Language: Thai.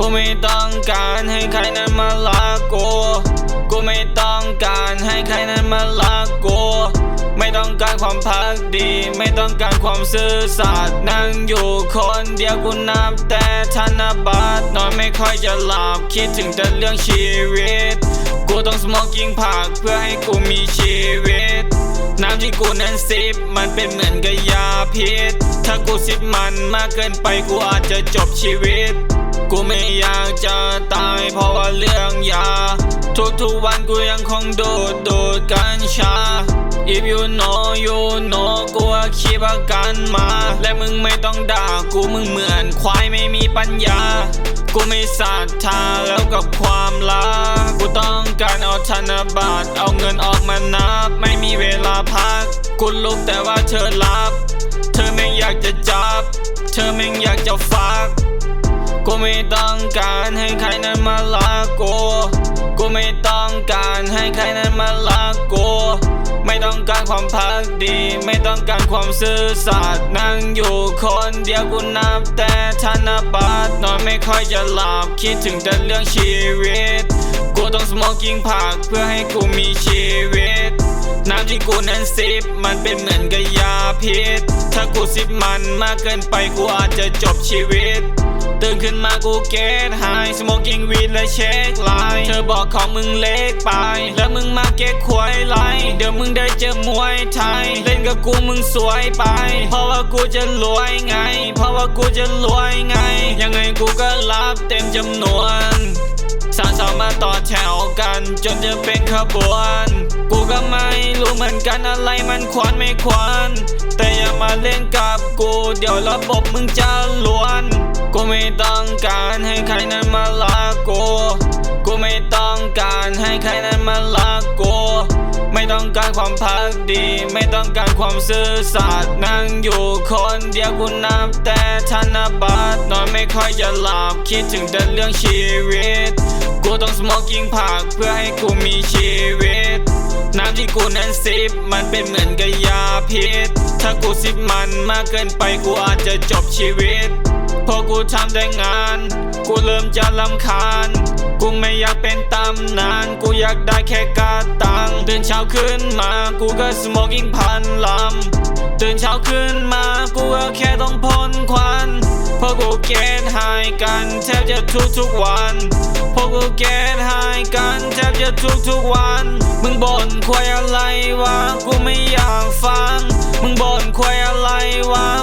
กูไม่ต้องการให้ใครนั้นมารักกู กูไม่ต้องการให้ใครนั้นมารักกู ไม่ต้องการความพักดี ไม่ต้องการความซื่อสัตย์นั่งอยู่คนเดียวกูนับแต่ธนบัตรนอนไม่ค่อยจะหลับคิดถึงแต่เรื่องชีวิต กูต้องสมองกิงผักเพื่อให้กูมีชีวิตน้ำที่กูนั้นซิปมันเป็นเหมือนกับยาพิษ ถ้ากูซิปมันมากเกินไปกูอาจจะจบชีวิต กูไม่อยากจะตายเพราะว่าเรื่องยา ทุกๆวันกูยังคงดูดดูดกัญชา If you know you know กูว่าคิดประกันมา และมึงไม่ต้องด่ากูมึงเหมือนควายไม่มีปัญญา กูไม่ศรัทธาแล้วกับความรัก กูต้องการเอาธนบัตรเอาเงินออกมานับ ไม่มีเวลาพัก กูลุกแต่ว่าเธอรับ เธอไม่อยากจะจับ เธอไม่ ไม่ต้องการให้ใครนั้นมารักกู กูไม่ต้องการให้ใครนั้นมารักกู ไม่ต้องการความพักดี ไม่ต้องการความซื่อสัตย์นั่งอยู่คนเดียวกูนับแต่ธนบัตรนอนไม่ค่อยจะหลับคิดถึงแต่เรื่องชีวิต กูต้องสมอกิ้งผักเพื่อให้กูมีชีวิตน้ำที่กูนั้นซิปมันเป็นเหมือนกับยาพิษ ถ้ากูซิปมันมากเกินไปกูอาจจะจบชีวิต ตื่นขึ้นมากูเกตไฮสโมกิ้งวีดและเช็คไลน์เธอบอกของมึงเล็กไป แล้วมึงมาเก็ตควายไลน์เดี๋ยวมึงได้เจอมวยไทย เล่นกับกูมึงสวยไป เพราะว่ากูจะรวยไง เพราะว่ากูจะรวยไง ยังไงกูก็รับเต็มจำนวนสาวสาวมาต่อแถวกัน จนจะเป็นขบวน กูก็ไม่รู้เหมือนกันอะไรมันควรไม่ควร แต่อย่ามาเล่นกับกู เดี๋ยวระบบมึงจะล้วน กูไม่ต้องการให้ใครนั้นมารักกู กูไม่ต้องการให้ใครนั้นมารักกู ไม่ต้องการความพักดี ไม่ต้องการความซื่อสัตย์นั่งอยู่คนเดียวกูนับแต่ธนบัตรนอนไม่ค่อยจะหลับคิดถึงแต่เรื่องชีวิต กูต้องสมอกิ้งผักเพื่อให้กูมีชีวิตน้ำที่กูนั้นซิปมันเป็นเหมือนกับยาพิษ ถ้ากูซิปมันมากเกินไปกูอาจจะจบชีวิต พอกูทำแต่งาน กูเริ่มจะลำคาญ กูไม่อยากเป็นตำนาน กูอยากได้แค่กาตังตื่นเช้าขึ้นมา กูก็สโมกิ้งพันลำตื่นเช้าขึ้นมา กูก็แค่ต้องพ่นควันเพราะกูเกณฑ์หายกันแทบจะทุกทุกวันเพราะกูเกณฑ์หายกันแทบจะทุกทุกวัน มึงบ่นควายอะไรวะ กูไม่อยากฟัง มึงบ่นควายอะไรวะ